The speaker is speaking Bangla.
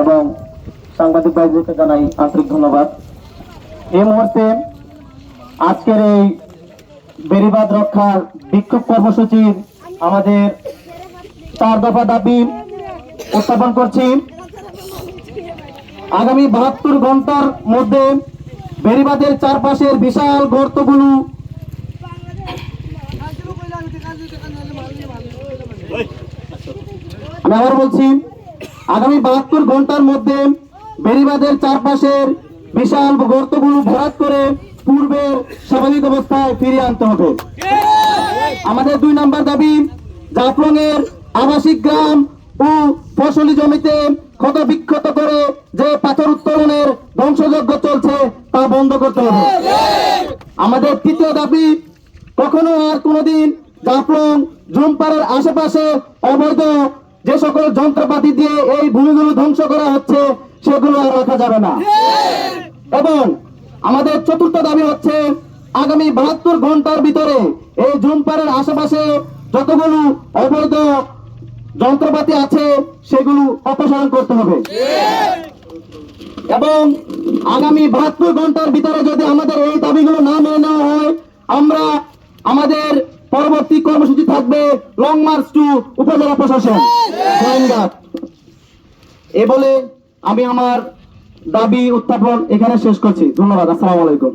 এবং সাংবাদিক ভাইদেরকে জানাই আন্তরিক ধন্যবাদ। এই মুহূর্তে আজকের এই বেরিবাদ রক্ষার বিক্ষোভ কর্মসূচির আমাদের চার দফা দাবি উত্থাপন করছি। আগামী বাহাত্তর ঘণ্টার মধ্যে বেরিবাদের চারপাশের বিশাল গর্তগুলো আমি আবার বলছি, আগামী বাহাত্তর ঘণ্টার মধ্যে বেরিবাদের চারপাশের বিশাল গর্তগুলো ভরাট করে পূর্বের স্বাভাবিক অবস্থায় ফিরিয়ে আনতে হবে। আমাদের দুই নাম্বার দাবি জাফলং এর আবাসিক গ্রাম ও ফসলি জমিতে ক্ষত বিক্ষত করে যে পাথর উত্তোলনের ধ্বংসযজ্ঞ চলছে তা বন্ধ করতে হবে। আমাদের তৃতীয় দাবি, কখনো আর কোনোদিন জাফলং জুমপাড়ার আশেপাশে অবৈধ যে সকল যন্ত্রপাতি দিয়ে এই ভূমিগুলো ধ্বংস করা হচ্ছে, সেগুলো আর রাখা যাবে না। এবং আমাদের চতুর্থ দাবি হচ্ছে, আগামী বাহাত্তর ঘণ্টার ভিতরে এই জুমপাড়ার আশেপাশে যতগুলো অবৈধ যন্ত্রপাতি আছে, সেগুলো অপসারণ করতে হবে। এবং আগামী বাহাত্তর ঘণ্টার ভিতরে যদি আমাদের এই দাবিগুলো না মেনে নেওয়া হয়, আমরা আমাদের পরবর্তী কর্মসূচি থাকবে লং মার্চ টু উপজেলা প্রশাসন এ বলে আমি আমার দাবি উত্থাপন এখানে শেষ করছি। ধন্যবাদ, আসসালামু আলাইকুম।